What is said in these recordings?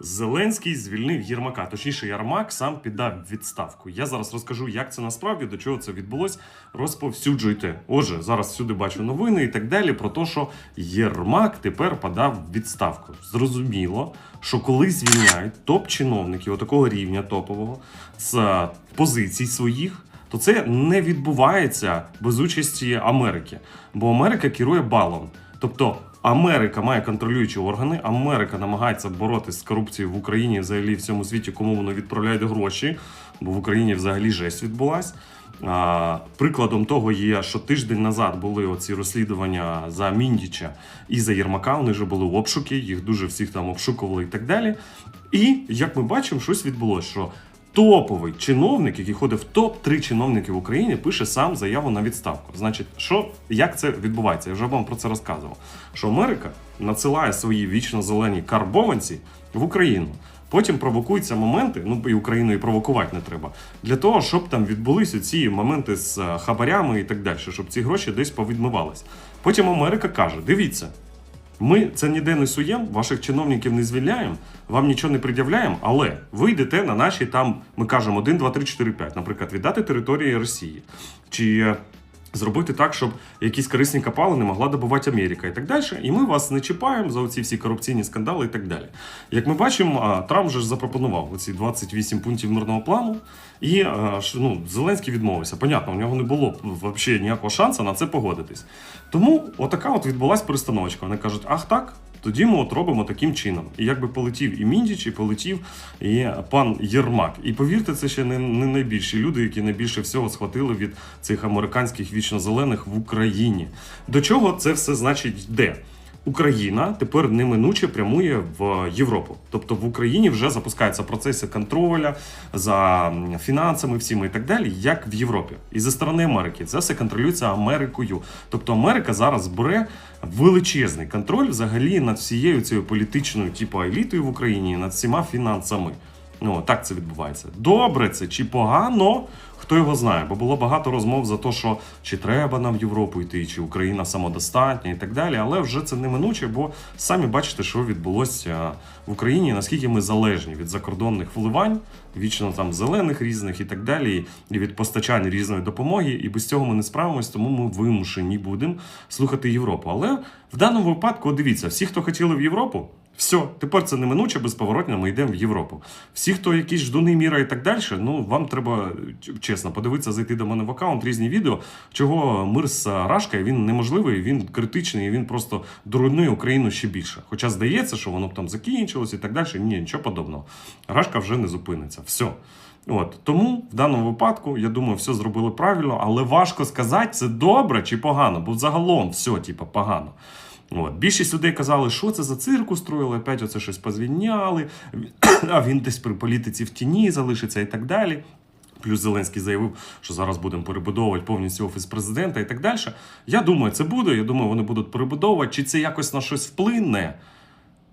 Зеленський звільнив Єрмака. Точніше, Єрмак сам піддав відставку. Я зараз розкажу, як це насправді, до чого це відбулось. Розповсюджуйте. Отже, зараз всюди бачу новини і так далі про те, що Єрмак тепер подав відставку. Зрозуміло, що коли звільняють топ-чиновників отакого рівня топового з е, позицій своїх. То це не відбувається без участі Америки, бо Америка керує балом. Тобто Америка має контролюючі органи, Америка намагається боротися з корупцією в Україні, взагалі в всьому світі, кому воно відправляють гроші, бо в Україні взагалі жесть відбулась. А, прикладом того є, що тиждень назад були оці розслідування за Міндіча і за Єрмака. Вони вже були обшуки, їх дуже всіх там обшукували і так далі. І як ми бачимо, щось відбулося, що топовий чиновник, який ходить в топ-3 чиновники в Україні, пише сам заяву на відставку. Значить, що як це відбувається? Я вже вам про це розказував. Що Америка надсилає свої вічно зелені карбованці в Україну. Потім провокуються моменти, ну і Україну і провокувати не треба, для того, щоб там відбулися ці моменти з е, хабарями і так далі, щоб ці гроші десь повідмивались. Потім Америка каже: дивіться, ми це ніде не суємо, ваших чиновників не звільняємо, вам нічого не пред'являємо, але ви йдете на наші там, ми кажемо 1, 2, 3, 4, 5, наприклад, віддати території Росії. Чи е, зробити так, щоб якісь корисні капали не могла добувати Америка і так далі. І ми вас не чіпаємо за оці всі корупційні скандали і так далі. Як ми бачимо, Трамп же ж запропонував оці 28 пунктів мирного плану, і ну, Зеленський відмовився. Понятно, у нього не було взагалі ніякого шансу на це погодитись. Тому отака от відбулась перестановочка. Вони кажуть, ах так. Тоді ми от робимо таким чином. І якби полетів і Міндіч, і полетів і пан Єрмак. І повірте, це ще не, не найбільші люди, які найбільше всього схватили від цих американських вічно-зелених в Україні. До чого це все значить йде? Україна тепер неминуче прямує в Європу. Тобто в Україні вже запускаються процеси контроля за фінансами, всіми і так далі, як в Європі. І зі сторони Америки це все контролюється Америкою. Тобто Америка зараз бере величезний контроль взагалі над всією цією політичною, типу елітою в Україні, над всіма фінансами. Ну, так це відбувається. Добре це чи погано, хто його знає, бо було багато розмов за те, що чи треба нам в Європу йти, чи Україна самодостатня і так далі. Але вже це неминуче, бо самі бачите, що відбулося в Україні, наскільки ми залежні від закордонних вливань, вічно там зелених різних і так далі, і від постачань різної допомоги. І без цього ми не справимось, тому ми вимушені будемо слухати Європу. Але в даному випадку, дивіться, всі, хто хотіли в Європу. Все, тепер це неминуче, безповоротно ми йдемо в Європу. Всі, хто якісь ждуни міра і так далі, ну вам треба чесно подивитися, зайти до мене в аккаунт, різні відео, чого мир з Рашкою він неможливий, він критичний, він просто доруйнує Україну ще більше. Хоча здається, що воно б там закінчилось і так далі. Ні, нічого подобного. Рашка вже не зупиниться. Все. От тому в даному випадку я думаю, все зробили правильно, але важко сказати, це добре чи погано, бо загалом все, типу, погано. От. Більшість людей казали, що це за цирк устроїли, опять оце щось позвільняли, а він десь при політиці в тіні залишиться і так далі. Плюс Зеленський заявив, що зараз будемо перебудовувати повністю офіс президента і так далі. Я думаю, це буде. Я думаю, вони будуть перебудовувати. Чи це якось на щось вплине?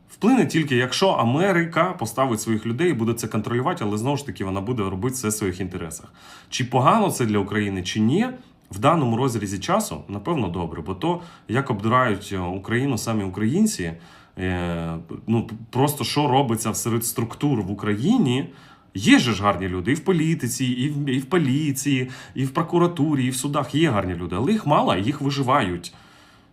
Вплине тільки, якщо Америка поставить своїх людей і буде це контролювати, але знову ж таки вона буде робити це в своїх інтересах. Чи погано це для України, чи ні? В даному розрізі часу, напевно, добре, бо то, як обдирають е, Україну самі українці, е, ну просто що робиться серед структур в Україні. Є же ж гарні люди і в політиці, і в, і в поліції, і в прокуратурі, і в судах є гарні люди, але їх мало, їх виживають.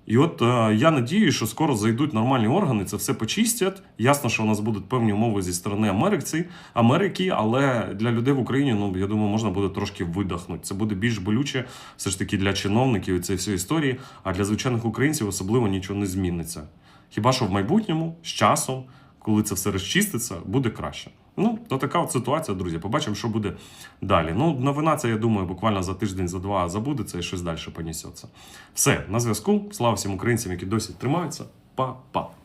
І от е, я надію, що скоро зайдуть нормальні органи, це все почистять. Ясно, що у нас будуть певні умови зі сторони Америки, Америки, але для людей в Україні, ну я думаю, можна буде трошки видихнути. Це буде більш болюче, все ж таки для чиновників і цієї всієї історії. А для звичайних українців особливо нічого не зміниться. Хіба що в майбутньому з часом, коли це все розчиститься, буде краще. Ну, то така от ситуація, друзі. Побачимо, що буде далі. Ну, новина це, я думаю, буквально за тиждень, за два забудеться і щось далі понесеться. Все, на зв'язку. Слава всім українцям, які досі тримаються. Па-па.